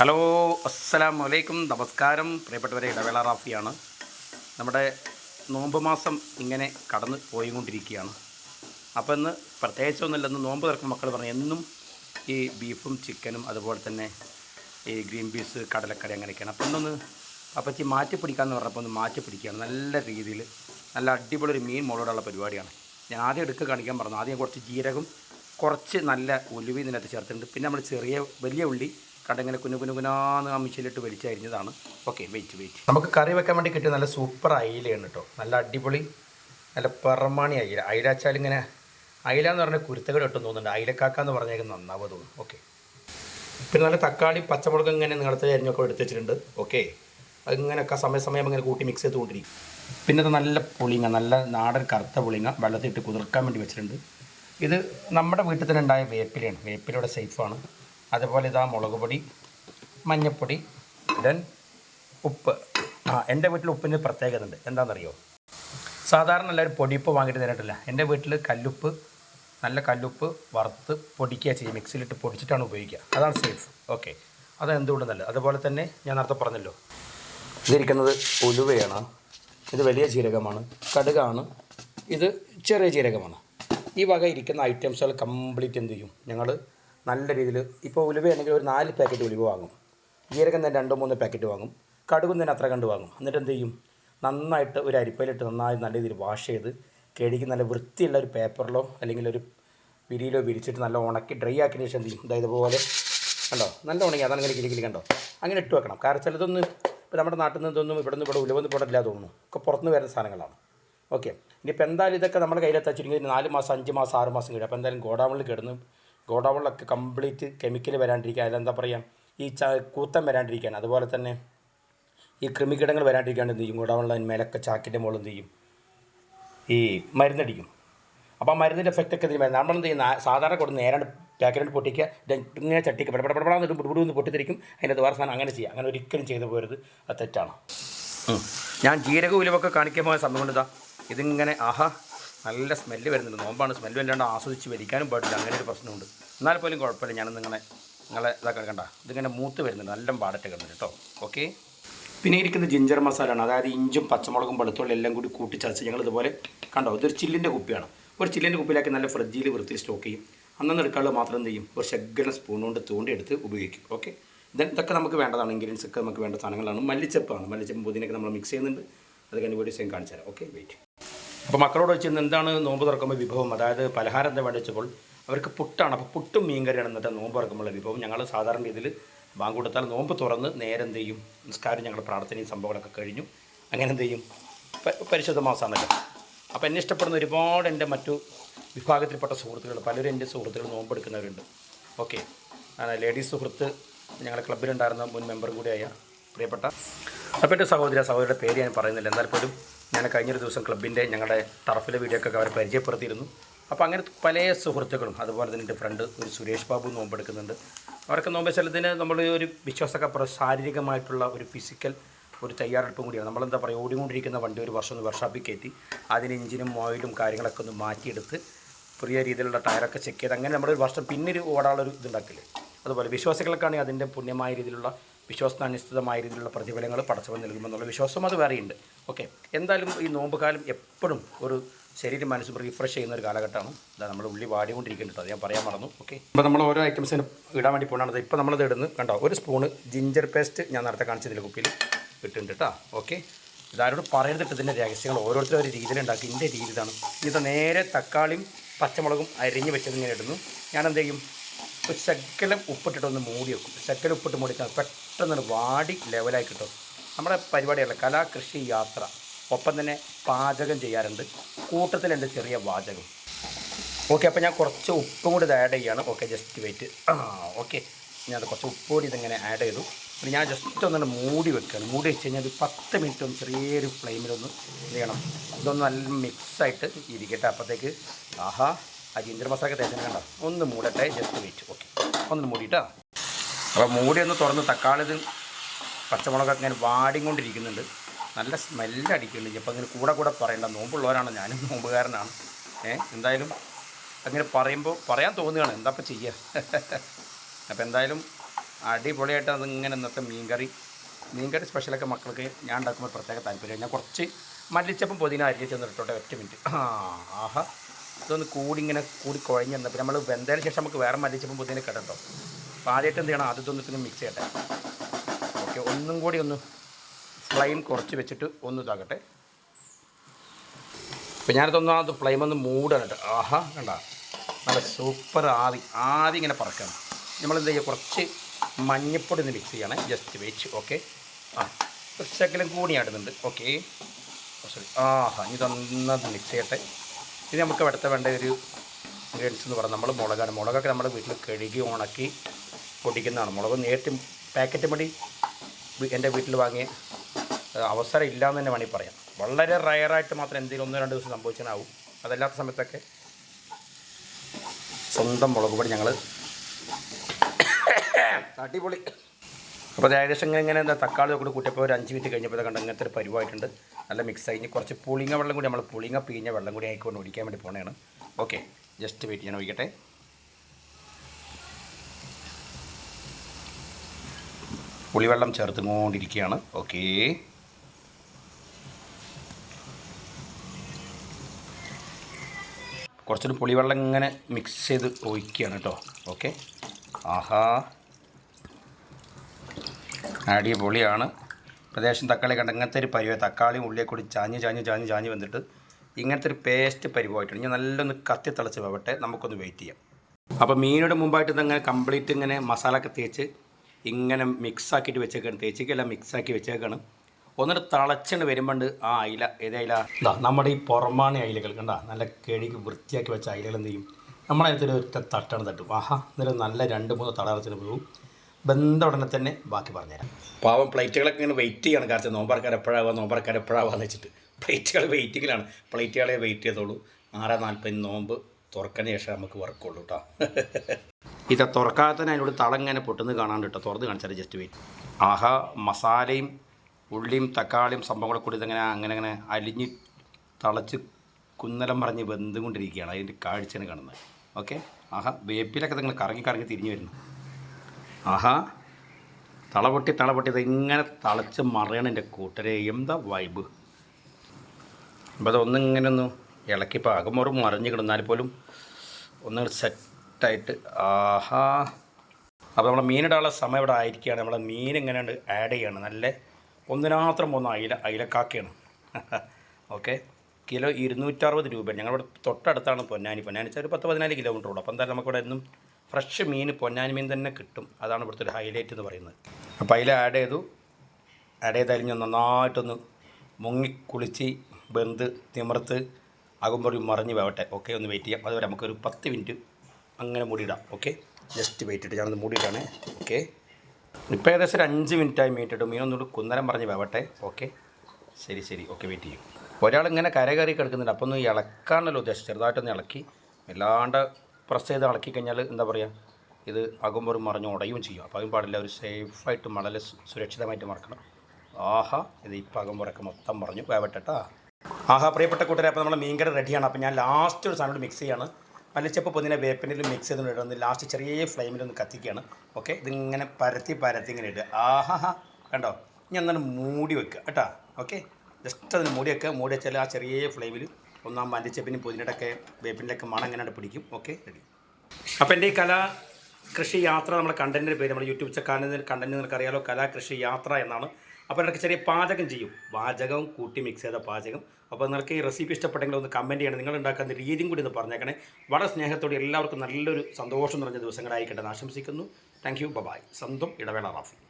Hello അസ്സലാം വലൈക്കും നമസ്കാരം. പ്രിയപ്പെട്ടവരെ ഇടവേള റാഫിയാണ്. നമ്മുടെ നോമ്പ് മാസം ഇങ്ങനെ കടന്ന് പോയിക്കൊണ്ടിരിക്കുകയാണ്. അപ്പോൾ ഇന്ന് പ്രത്യേകിച്ചൊന്നുമില്ല ഇന്ന് നോമ്പ് തുറക്കും മക്കൾ പറഞ്ഞു എന്നും ഈ ബീഫും ചിക്കനും അതുപോലെ തന്നെ ഈ ഗ്രീൻ പീസ് കടലക്കറി അങ്ങനെയൊക്കെയാണ്. അപ്പോൾ ഇന്നൊന്ന് അപ്പച്ചി മാറ്റി പിടിക്കാമെന്ന് പറഞ്ഞപ്പോൾ ഒന്ന് മാറ്റി പിടിക്കുകയാണ്. നല്ല രീതിയിൽ നല്ല അടിപൊളി ഒരു മീൻ മുളകുള്ള പരിപാടിയാണ്. ഞാൻ ആദ്യം എടുക്കുക കാണിക്കാൻ പറഞ്ഞു. ആദ്യം കുറച്ച് ജീരകം കുറച്ച് നല്ല ഉലുവി ഇതിനകത്ത് ചേർത്തിട്ടുണ്ട്. പിന്നെ നമ്മൾ ചെറിയ വലിയ ഉള്ളി കടങ്ങനെ കുഞ്ഞു കുഞ്ഞു കുനാന്ന് ആ മിച്ചിലിട്ട് വലിച്ചരിഞ്ഞതാണ്. Okay wait wait. നമുക്ക് കറി വെക്കാൻ വേണ്ടി കിട്ടിയ നല്ല സൂപ്പർ അയിലയാണ് കേട്ടോ. നല്ല അടിപൊളി നല്ല പെറമാണി അയില. അയില വെച്ചാൽ ഇങ്ങനെ അയില എന്ന് പറഞ്ഞാൽ കുരുത്തകട് ഇട്ടും തോന്നുന്നുണ്ട്. അയിലക്കാക്ക എന്ന് പറഞ്ഞേക്കും നന്നാവുക തോന്നുന്നു. ഓക്കെ. പിന്നെ നല്ല തക്കാളി പച്ചമുളക് ഇങ്ങനെ നിങ്ങളത്തെ അരിഞ്ഞൊക്കെ എടുത്ത് ഓക്കെ. അതിങ്ങനെയൊക്കെ സമയസമയം ഇങ്ങനെ കൂട്ടി മിക്സ് ചെയ്തുകൊണ്ടിരിക്കും. പിന്നെ അത് നല്ല പുളിങ്ങ നല്ല നാടൻ കറുത്ത പുളിങ്ങ വെള്ളത്തിട്ട് കുതിർക്കാൻ വേണ്ടി വെച്ചിട്ടുണ്ട്. ഇത് നമ്മുടെ വീട്ടിൽ തന്നെ ഉണ്ടായ വേപ്പിലയാണ്. വേപ്പിലയുടെ സേഫാണ് അതുപോലെ ഇതാ മുളക് പൊടി മഞ്ഞൾപ്പൊടി ദെൻ ഉപ്പ്. ആ എന്റെ വീട്ടിൽ ഉപ്പിന് പ്രത്യേകത ഉണ്ട്. എന്താണെന്നറിയോ? സാധാരണ എല്ലാവരും പൊടിയുപ്പ് വാങ്ങിയിട്ട് തന്നിട്ടില്ല. എന്റെ വീട്ടിൽ കല്ലുപ്പ് നല്ല കല്ലുപ്പ് വറുത്ത് പൊടിക്കുക ചെയ്യും. മിക്സിയിലിട്ട് പൊടിച്ചിട്ടാണ് ഉപയോഗിക്കുക. അതാണ് സേഫ് ഓക്കെ അത് എന്തുകൊണ്ടും നല്ലത്? അതുപോലെ തന്നെ ഞാൻ നേരത്തെ പറഞ്ഞല്ലോ. ഇതിരിക്കുന്നത് ഉലുവയാണ്. ഇത് വലിയ ജീരകമാണ്. കടുകാണ്. ഇത് ചെറിയ ജീരകമാണ്. ഈ വക ഇരിക്കുന്ന ഐറ്റംസുകൾ കംപ്ലീറ്റ് എന്ത് ചെയ്യും? ഞങ്ങൾ നല്ല രീതിയിൽ ഇപ്പോൾ ഉലുവയാണെങ്കിൽ ഒരു നാല് പാക്കറ്റ് ഉലുവ വാങ്ങും. ജീരകം തന്നെ രണ്ടോ മൂന്നോ പാക്കറ്റ് വാങ്ങും. കടുകും തന്നെ അത്ര കണ്ട് വാങ്ങും. എന്നിട്ട് എന്ത് ചെയ്യും? നന്നായിട്ട് ഒരു അരിപ്പയിലിട്ട് നന്നായി നല്ല രീതിയിൽ വാഷ് ചെയ്ത് കഴുകി നല്ല വൃത്തിയുള്ള ഒരു പേപ്പറിലോ അല്ലെങ്കിൽ ഒരു വിരിയിലോ വിരിച്ചിട്ട് നല്ല ഉണക്കി ഡ്രൈ ആക്കിയതിന് ശേഷം എന്ത് ചെയ്യും? അതായത് ഇതുപോലെ കണ്ടോ? നല്ല ഉണങ്ങി. അതാണ് ഇങ്ങനെ കിലി കണ്ടോ? അങ്ങനെ ഇട്ട് വെക്കണം. കാരണം ചിലതൊന്നും ഇപ്പോൾ നമ്മുടെ നാട്ടിൽ നിന്ന് ഇതൊന്നും ഇവിടെ നിന്ന് ഇവിടെ ഉലവൊന്നും ഇവിടെ ഇല്ല തോന്നുന്നു. ഒക്കെ പുറത്തുനിന്ന് വരുന്ന സാധനങ്ങളാണ്. ഓക്കെ ഇനിയിപ്പോൾ എന്തായാലും ഇതൊക്കെ നമ്മുടെ കയ്യിലെത്താ നാല് മാസം അഞ്ച് മാസം ആറ് മാസം കഴിയും. അപ്പോൾ എന്തായാലും ഗോഡൗണിൽ കിടന്ന് ഗോഡൗണിലൊക്കെ കംപ്ലീറ്റ് കെമിക്കൽ വരാണ്ടിരിക്കാൻ അതിലെന്താ പറയുക ഈ ച കൂത്തം വരാണ്ടിരിക്കാൻ അതുപോലെ തന്നെ ഈ കൃമികീടങ്ങൾ വരാണ്ടിരിക്കാണ്ട് എന്ത് ചെയ്യും? ഗോഡൗണിൽ മേലൊക്കെ ചാക്കിന്റെ മുകളിൽ എന്ത് ചെയ്യും? ഈ മരുന്നടിക്കും. അപ്പോൾ ആ മരുന്നിന്റെ എഫക്റ്റ് ഒക്കെ ഇതിന് നമ്മൾ എന്ത് ചെയ്യുന്ന സാധാരണ കൊടുത്ത് നേരാണ്ട് പാക്കറ്റ് പൊട്ടിക്കുക. ഇങ്ങനെ ചട്ടിക്ക് പടപടപടാന്ന് ബുടുബുടുന്ന് പൊട്ടിത്തിരിക്കും. അതിന്റെ വേറെ സാധനം അങ്ങനെ ചെയ്യുക അങ്ങനെ ഒരിക്കലും ചെയ്തു പോരുത്. അത് തെറ്റാണ്. ഞാൻ ജീരക ഉലുവൊക്കെ കാണിക്കാൻ പോയ കൊണ്ട് ഇതാ ഇതിങ്ങനെ ആഹാ. നല്ല സ്മെല്ല് വരുന്നുണ്ട്. നോമ്പാണ്. സ്മെല്ല് വല്ലാണ്ട് ആസ്വദിച്ച് വലിക്കാനും പാടില്ല. അങ്ങനെ ഒരു പ്രശ്നമുണ്ട്. എന്നാൽ പോലും കുഴപ്പമില്ല. ഞാൻ നിങ്ങളെ നിങ്ങളെ ഇതൊക്കെ കണ്ട. ഇതിങ്ങനെ മൂത്ത് വരുന്നുണ്ട്. നല്ല പാടറ്റ് കിടന്നുണ്ട് കേട്ടോ. ഓക്കെ പിന്നെ ഇരിക്കുന്നത് ജിഞ്ചർ മസാലയാണ് അതായത് ഇഞ്ചും പച്ചമുളകും വെളുത്തുള്ളി എല്ലാം കൂടി കൂട്ടിച്ചതച്ച് ഞങ്ങൾ ഇതുപോലെ കണ്ടോ? ഇതൊരു ചില്ലിന്റെ കുപ്പിയാണ്. ഒരു ചില്ലിന്റെ കുപ്പിയിലാക്കി നല്ല ഫ്രിഡ്ജിൽ വൃത്തി സ്റ്റോക്ക് ചെയ്യും. അന്നന്ന് എടുക്കാനുള്ള മാത്രം എന്ത് ചെയ്യും? ഒരു ശഗ്ഗന സ്പൂൺ കൊണ്ട് തൂണ്ടി എടുത്ത് ഉപയോഗിക്കും. ഓക്കെ ദെൻ ഇതൊക്കെ നമുക്ക് വേണ്ടതാണ്. ഇൻഗ്രീഡിയൻസ് ഒക്കെ നമുക്ക് വേണ്ട സാധനങ്ങളാണ്. മല്ലിച്ചപ്പാണ്. മല്ലിച്ചപ്പും പുതിനൊക്കെ നമ്മൾ മിക്സ് ചെയ്യുന്നുണ്ട്. അത് കഴിഞ്ഞ് വീഡിയോസ് ഞാൻ കാണിച്ചു തരാം. ഓക്കെ വെയിറ്റ് അപ്പോൾ മക്കളോട് വെച്ച് ഇന്ന് എന്താണ് നോമ്പ് തുറക്കുമ്പോൾ വിഭവം? അതായത് പലഹാരം എന്താ വേണ്ടി വെച്ചപ്പോൾ അവർക്ക് പുട്ടാണ്. അപ്പോൾ പുട്ടും മീൻകറിയാണ് എന്നിട്ട് നോമ്പ് തുറക്കുമ്പോഴുള്ള വിഭവം. ഞങ്ങൾ സാധാരണ രീതിയിൽ ബാങ്ക് കൊടുത്താൽ നോമ്പ് തുറന്ന് നേരെ എന്ത് ചെയ്യും? നിസ്കാരം ഞങ്ങൾ പ്രാർത്ഥനയും സംഭവങ്ങളൊക്കെ കഴിഞ്ഞു. അങ്ങനെ എന്ത് ചെയ്യും? പരിശുദ്ധ മാസമാണല്ലോ അപ്പോൾ എന്നെ ഇഷ്ടപ്പെടുന്ന ഒരുപാട് എന്റെ മറ്റു വിഭാഗത്തിൽപ്പെട്ട സുഹൃത്തുക്കൾ പലരും എന്റെ സുഹൃത്തുക്കൾ നോമ്പെടുക്കുന്നവരുണ്ട് ഓക്കെ. ലേഡീസ് സുഹൃത്ത് ഞങ്ങളുടെ ക്ലബ്ബിലുണ്ടായിരുന്ന മുൻ മെമ്പർ കൂടിയായ പ്രിയപ്പെട്ട. അപ്പോൾ സഹോദര സഹോദരിയുടെ പേര് ഞാൻ പറയുന്നില്ല. എന്നാൽ പോലും ഞാൻ കഴിഞ്ഞൊരു ദിവസം ക്ലബിന്റെ ഞങ്ങളുടെ തറഫിലെ വീഡിയോ ഒക്കെ അവരെ പരിചയപ്പെടുത്തിയിരുന്നു. അപ്പോൾ അങ്ങനെ പല സുഹൃത്തുക്കളും അതുപോലെ തന്നെ എന്റെ ഫ്രണ്ട് ഒരു സുരേഷ് ബാബു നോമ്പെടുക്കുന്നുണ്ട് അവരൊക്കെ നോമ്പ് ചിലതിന് നമ്മൾ ഒരു വിശ്വാസമൊക്കെ ശാരീരികമായിട്ടുള്ള ഒരു ഫിസിക്കൽ ഒരു തയ്യാറെടുപ്പും കൂടിയാണ്. നമ്മളെന്താ പറയുക ഓടിക്കൊണ്ടിരിക്കുന്ന വണ്ടി ഒരു വർഷം ഒന്ന് വർഷാപ്പിൽ കയറ്റി അതിന് എഞ്ചിനും ഓയിലും കാര്യങ്ങളൊക്കെ ഒന്ന് മാറ്റിയെടുത്ത് പുതിയ രീതിയിലുള്ള ടയറൊക്കെ ചെക്ക് ചെയ്ത് അങ്ങനെ നമ്മളൊരു വർഷം പിന്നൊരു ഓടാനുള്ളൊരു ഇതുണ്ടാക്കില്ലേ? അതുപോലെ വിശ്വാസികൾക്കാണെങ്കിൽ അതിന്റെ പുണ്യമായ രീതിയിലുള്ള വിശ്വാസനാനുസൃതമായ രീതിയിലുള്ള പ്രതിഫലങ്ങൾ പടച്ചവൻ നൽകുമെന്നുള്ള വിശ്വാസം അത് വേറെയുണ്ട്. ഓക്കെ എന്തായാലും ഈ നോമ്പ് കാലം എപ്പോഴും ഒരു ശരീരം മനസ്സും റീഫ്രഷ് ചെയ്യുന്ന ഒരു കാലഘട്ടമാണ്. ഇതാ നമ്മൾ ഉള്ളി വാടിക്കൊണ്ടിരിക്കുന്നുണ്ട് അത് ഞാൻ പറയാൻ മറന്നു. ഓക്കെ ഇപ്പോൾ നമ്മൾ ഓരോ ഐറ്റംസിന് ഇടാൻ വേണ്ടി പോകണത് ഇപ്പോൾ നമ്മളത് ഇടുന്നു. കണ്ടോ? ഒരു സ്പൂണ് ജിഞ്ചർ പേസ്റ്റ് ഞാൻ നേരത്തെ കാണിച്ചതിൽ കുപ്പിയിൽ ഇട്ടുണ്ട് കേട്ടോ ഓക്കെ ഇതാരോട് പറയരുതിട്ട് ഇതിന്റെ രഹസ്യങ്ങൾ. ഓരോരുത്തരും ഒരു രീതിയിലുണ്ടാക്കി ഇതിന്റെ രീതി ഇതാണ്. ഇത് നേരെ തക്കാളിയും പച്ചമുളകും അരിഞ്ഞ് വെച്ചത് ഇങ്ങനെ ഇടുന്നു. ഞാൻ എന്ത് ചെയ്യും? ഒരു ശക്കലം ഉപ്പിട്ടിട്ടൊന്ന് മൂടി വെക്കും. ശക്കലം ഉപ്പിട്ട് മൂടിക്കാൻ വാടി ലെവലായി കിട്ടും നമ്മുടെ പരിപാടിയല്ല കലാകൃഷി യാത്ര. ഒപ്പം തന്നെ പാചകം ചെയ്യാറുണ്ട്. കൂട്ടത്തിൽ എന്റെ ചെറിയ വാചകം. ഓക്കെ അപ്പോൾ ഞാൻ കുറച്ച് ഉപ്പും കൂടി ഇത് ആഡ് ചെയ്യുകയാണ് ഓക്കെ ജസ്റ്റ് വെയിറ്റ് ആ ഓക്കെ. ഞാൻ കുറച്ച് ഉപ്പ് കൂടി ഇതിങ്ങനെ ആഡ് ചെയ്തു. പിന്നെ ഞാൻ ജസ്റ്റ് ഒന്നുകൊണ്ട് മൂടി വെക്കുകയാണ് മൂടി വെച്ച് കഴിഞ്ഞാൽ ഒരു പത്ത് മിനിറ്റ് ഒന്ന് ചെറിയൊരു ഫ്ലെയിമിലൊന്ന് ഇത് ചെയ്യണം. ഇതൊന്ന് നല്ല മിക്സായിട്ട് ഇരിക്കട്ടെ. അപ്പോഴത്തേക്ക് ആഹാ അജീന്ദ്ര മസാലൊക്കെ മസാല തേച്ചനെ കണ്ട? ഒന്ന് മൂടട്ടെ ജസ്റ്റ് വെയിറ്റ് ഓക്കെ. ഒന്ന് മൂടിയിട്ടാ? അപ്പോൾ മൂടി ഒന്ന് തുറന്ന് തക്കാളി ഇത് പച്ചമുളകൊക്കെ ഇങ്ങനെ വാടിക്കൊണ്ടിരിക്കുന്നുണ്ട്. നല്ല സ്മെല്ലടിക്കുന്നുണ്ട് ഇപ്പം അങ്ങനെ കൂടെ കൂടെ പറയേണ്ട. നോമ്പുള്ളവരാണ്. ഞാനും നോമ്പുകാരനാണ്. ഏ എന്തായാലും അങ്ങനെ പറയുമ്പോൾ പറയാൻ തോന്നുകയാണ്. എന്താ ഇപ്പം ചെയ്യുക അപ്പോൾ എന്തായാലും അടിപൊളിയായിട്ട് അതിങ്ങനെ ഇന്നത്തെ മീൻകറി മീൻകറി സ്പെഷ്യലൊക്കെ മക്കൾക്ക് ഞാൻ ഉണ്ടാക്കുമ്പോൾ പ്രത്യേക താല്പര്യം ഞാൻ കുറച്ച് മല്ലിച്ചപ്പം പൊതിന അരിഞ്ഞ് ചെന്നിട്ടോട്ടെ ഒറ്റ മിനിറ്റ്. ആഹാ. ഇതൊന്ന് കൂടി ഇങ്ങനെ കൂടി കുഴഞ്ഞ് വന്നപ്പോൾ നമ്മൾ വെന്തതിന് ശേഷം നമുക്ക് വേറെ മല്ലിച്ചപ്പം പൊതിന കിടട്ടോ അപ്പോൾ ആദ്യമായിട്ട് എന്ത് ചെയ്യണം? ആദ്യത്തെ ഒന്നിട്ട് മിക്സ് ചെയ്യട്ടെ. ഓക്കെ ഒന്നും കൂടി ഒന്ന് ഫ്ലെയിം കുറച്ച് വെച്ചിട്ട് ഒന്ന് ഇതാക്കട്ടെ. അപ്പോൾ ഞാനിതൊന്നും അത് ഫ്ലെയിം ഒന്ന് മൂടണം ആഹാ കണ്ട? നല്ല സൂപ്പർ ആവി ആവി ഇങ്ങനെ പറക്കണം. നമ്മൾ എന്ത് ചെയ്യുക? കുറച്ച് മഞ്ഞപ്പൊടി ഒന്ന് മിക്സ് ചെയ്യണേ. ജസ്റ്റ് വെച്ച് ഓക്കെ ആ ഒരു കൂടി ആടുന്നുണ്ട് ഓക്കെ സോറി ആഹാ ഇനി തന്നത് മിക്സ് ചെയ്യട്ടെ. ഇത് നമുക്ക് അടുത്ത വേണ്ട ഒരു ഇൻഗ്രീഡിയൻസ് എന്ന് പറഞ്ഞാൽ നമ്മൾ മുളകാണ്. മുളകൊക്കെ നമ്മുടെ വീട്ടിൽ കഴുകി ഉണക്കി പൊടിക്കുന്നതാണ്. മുളക് നേരിട്ട് പാക്കറ്റ് മടി എന്റെ വീട്ടിൽ വാങ്ങിയ അവസരം ഇല്ല എന്ന് തന്നെ വേണമെങ്കിൽ പറയാം. വളരെ റയറായിട്ട് മാത്രം എന്തെങ്കിലും ഒന്നോ രണ്ട് ദിവസം സംഭവിച്ചാലാവും അതല്ലാത്ത സമയത്തൊക്കെ സ്വന്തം മുളക് പൊടി ഞങ്ങൾ അടിപൊളി. അപ്പോൾ ഏകദേശം ഇങ്ങനെ എന്താ തക്കാളി കൂടി കൂട്ടിയപ്പോൾ ഒരു അഞ്ച് മിനിറ്റ് കഴിഞ്ഞപ്പോൾ കണ്ട അങ്ങനത്തെ ഒരു പരിവായിട്ടുണ്ട്. നല്ല മിക്സ് ആയി. കുറച്ച് പുളിങ്ങ വെള്ളം കൂടി നമ്മൾ പുളിങ്ങ പിഴിഞ്ഞ വെള്ളം കൂടി ആയിക്കൊണ്ട് ഒഴിക്കാൻ വേണ്ടി പോകണതാണ് ഓക്കെ ജസ്റ്റ് വെയിറ്റ് ചെയ്യാൻ ഒഴിക്കട്ടെ. പുളിവെള്ളം ചേർത്തുകൊണ്ടിരിക്കുകയാണ്. ഓക്കേ കുറച്ചൊരു പുളിവെള്ളം ഇങ്ങനെ മിക്സ് ചെയ്ത് ഒഴിക്കുകയാണ് കേട്ടോ. ഓക്കെ ആഹാ. അടിപൊളിയാണ്. പ്രദേശം തക്കാളി കണ്ട ഇങ്ങനത്തെ ഒരു പരിവ തക്കാളിയും ഉള്ളിയെ കൂടി ചാഞ്ഞ് ചാഞ്ഞ് ചാഞ്ഞ് ചാഞ്ഞ് വന്നിട്ട് ഇങ്ങനത്തെ ഒരു പേസ്റ്റ് പരിവായിട്ടുണ്ട് ഞാൻ നല്ലൊന്ന് കത്തി തിളച്ച് പോവട്ടെ നമുക്കൊന്ന് വെയിറ്റ് ചെയ്യാം. അപ്പോൾ മീനോട് മുമ്പായിട്ട് ഇതങ്ങനെ കംപ്ലീറ്റ് ഇങ്ങനെ മസാല തേച്ച് ഇങ്ങനെ മിക്സ് ആക്കിയിട്ട് വെച്ചേക്കാണ്. തേച്ചിക്കല്ല മിക്സ് ആക്കി വെച്ചേക്കാണ്. ഒന്നിട്ട് തിളച്ചുകൊണ്ട് വരുമ്പോണ്ട് ആ അയില ഏത് അയില? ഇതാ നമ്മുടെ ഈ പുറമാണി അയിലകൾ. കണ്ട നല്ല കേടിക്ക് വൃത്തിയാക്കി വെച്ച അയിലകൾ എന്ത് ചെയ്യും? അടുത്തൊരു ഒറ്റ തട്ടാണ് തട്ടും. ആഹാ എന്നിട്ട് നല്ല രണ്ട് മൂന്ന് തളർച്ചിന് പോകും ബന്ധ ഉടനെ തന്നെ ബാക്കി പറഞ്ഞുതരാം. പാവം പ്ലേറ്റുകളൊക്കെ ഇങ്ങനെ വെയിറ്റ് ചെയ്യാണ്. കാരണം നോമ്പറക്കാർ എപ്പോഴാവുക നോമ്പറക്കാർ എപ്പോഴാവാന്ന് വെച്ചിട്ട്. പ്ലേറ്റുകൾ വെയിറ്റിങ്ങിലാണ് പ്ലേറ്റുകളെ വെയിറ്റ് ചെയ്തോളൂ. ആറ് നാൽപ്പതിന് നോമ്പ് തുറക്കുന്ന ശേഷം നമുക്ക് വർക്കുള്ളൂ കേട്ടോ ഇത് തുറക്കാത്ത അതിനോട് തളങ്ങനെ പൊട്ടുന്നത് കാണാൻ കേട്ടോ. തുറന്ന് കാണിച്ചാൽ ജസ്റ്റ് വെയിറ്റ് ആഹാ മസാലയും ഉള്ളിയും തക്കാളിയും സംഭവം കൂടെ ഇതങ്ങനെ അങ്ങനെ അങ്ങനെ അലിഞ്ഞ് തളച്ച് കുന്നലം പറഞ്ഞ് വെന്തുകൊണ്ടിരിക്കുകയാണ്. അതിന്റെ കാഴ്ചയാണ് കാണുന്നത്. ഓക്കെ? ആഹാ വേപ്പിലൊക്കെ നിങ്ങൾ കറങ്ങി കറങ്ങി തിരിഞ്ഞു വരുന്നു. ആഹാ തളപൊട്ടി തളപൊട്ടി ഇത് ഇങ്ങനെ തളച്ച് മറിയണം എന്റെ കൂട്ടരെ. എന്താ വൈബ് അപ്പോൾ അതൊന്നിങ്ങനെ ഒന്ന് ഇളക്കി ഒരു മറിഞ്ഞ് കിടന്നാൽ പോലും ഒന്ന് സെറ്റായിട്ട് ആഹാ. അപ്പോൾ നമ്മൾ മീനിടാനുള്ള സമയം ഇവിടെ ആയിരിക്കുകയാണ്. നമ്മൾ മീൻ എങ്ങനെയുണ്ട് ആഡ് ചെയ്യണം. നല്ല ഒന്നിനാത്രം പോകുന്ന അയില അയിലക്കാക്കയാണ്. ഓക്കെ കിലോ ഇരുന്നൂറ്ററുപത് രൂപ ഞങ്ങളിവിടെ തൊട്ടടുത്താണ് പൊന്നാനി. പൊന്നാനി വെച്ചാൽ ഒരു പത്ത് പതിനാല് കിലോമീറ്റർ ഉള്ളൂ. അപ്പോൾ എന്തായാലും നമുക്കിവിടെ എന്നും ഫ്രഷ് മീൻ പൊന്നാനി മീൻ തന്നെ കിട്ടും. അതാണ് ഇവിടുത്തെ ഒരു ഹൈലൈറ്റ് എന്ന് പറയുന്നത്. അപ്പോൾ അതിൽ ആഡ് ചെയ്തു. ആഡ് ചെയ്താലും ഞാൻ നന്നായിട്ടൊന്ന് മുങ്ങി കുളിച്ച് ബെന്ത് തിമിർത്ത് ഒരു മറിഞ്ഞ് വേവട്ടെ ഓക്കെ ഒന്ന് വെയിറ്റ് ചെയ്യാം. അതുവരെ നമുക്കൊരു പത്ത് മിനിറ്റ് അങ്ങനെ മൂടിയിടാം. ഓക്കെ ജസ്റ്റ് വെയിറ്റ് ഇട്ട്. ഞാനത് മൂടിയിട്ടാണ്. ഓക്കെ ഇപ്പോൾ ഏകദേശം ഒരു അഞ്ച് മിനിറ്റായി മീറ്റിട്ട് മീനൊന്നുകൂടി കുന്നരം പറഞ്ഞ് വേവട്ടെ. ഓക്കെ ശരി ശരി. ഓക്കെ വെയിറ്റ് ചെയ്യും. ഒരാൾ ഇങ്ങനെ കര കിടക്കുന്നുണ്ട്. അപ്പോൾ ഒന്ന് ഇളക്കാണല്ലോ ഉദ്ദേശം. ചെറുതായിട്ടൊന്ന് ഇളക്കി. വല്ലാണ്ട് പ്രസ് ചെയ്ത് ഇളക്കി കഴിഞ്ഞാൽ എന്താ പറയുക ഇത് ആകുമ്പോൾ ഒരു മറിഞ്ഞ് ഉടയും ചെയ്യും. അപ്പോൾ അതും പാടില്ല. ഒരു സേഫായിട്ട് വളരെ സുരക്ഷിതമായിട്ട് മറക്കണം. ആഹാ ഇത് ഇപ്പം ആകുമ്പോഴൊക്കെ മൊത്തം മറിഞ്ഞു വേവട്ടെട്ടാ ആഹാ പ്രിയപ്പെട്ട കൂട്ടരെ അപ്പോൾ നമ്മൾ മീൻകറി റെഡിയാണ് അപ്പോൾ ഞാൻ ലാസ്റ്റ് ഒരു സാധനം മിക്സ് ചെയ്യാണ്. മല്ലിച്ചപ്പ് പൊതിനെ വേപ്പിനിൽ മിക്സ് ചെയ്തുകൊണ്ട് ഇടുന്നത് ലാസ്റ്റ് ചെറിയ ഫ്ലെയിമിലൊന്ന് കത്തിക്കുകയാണ്. ഓക്കെ ഇതിങ്ങനെ പരത്തി പരത്തി ഇങ്ങനെ ഇടുക. ആഹാ കണ്ടോ? ഇനി അന്നേരം മൂടി വെക്കുക കേട്ടോ. ഓക്കെ ജസ്റ്റ് അതിന് മൂടി വെക്കുക. മൂടി വെച്ചാൽ ആ ചെറിയ ഫ്ലെയിമിൽ ഒന്നാം മല്ലിച്ചപ്പിനും പൊതിനടൊക്കെ വേപ്പിനിലൊക്കെ മണം എങ്ങനെ പിടിക്കും. ഓക്കെ റെഡി അപ്പോൾ എന്റെ ഈ കലാ കൃഷി യാത്ര നമ്മുടെ കണ്ടന്റിന്റെ പേര് നമ്മുടെ യൂട്യൂബ് ചാനലിന്റെ കണ്ടന്റ് നിങ്ങൾക്ക് അറിയാലോ. കലാ കൃഷി യാത്ര എന്നാണ് അപ്പോൾ ഇടയ്ക്ക് ചെറിയ പാചകം ചെയ്യും. പാചകം കൂട്ടി മിക്സ് ചെയ്ത പാചകം. അപ്പോൾ നിങ്ങൾക്ക് ഈ റെസിപ്പി ഇഷ്ടപ്പെട്ടെങ്കിൽ ഒന്ന് കമന്റ് ചെയ്യണം. നിങ്ങൾ ഉണ്ടാക്കുന്ന രീതിയും കൂടി ഒന്ന് പറഞ്ഞേക്കണേ. വളരെ സ്നേഹത്തോടെ എല്ലാവർക്കും നല്ലൊരു സന്തോഷം നിറഞ്ഞ ദിവസങ്ങളായിക്കട്ടെ എന്ന് ആശംസിക്കുന്നു. താങ്ക് യു ബബായ് സ്വന്തം ഇടവേള റാഫി.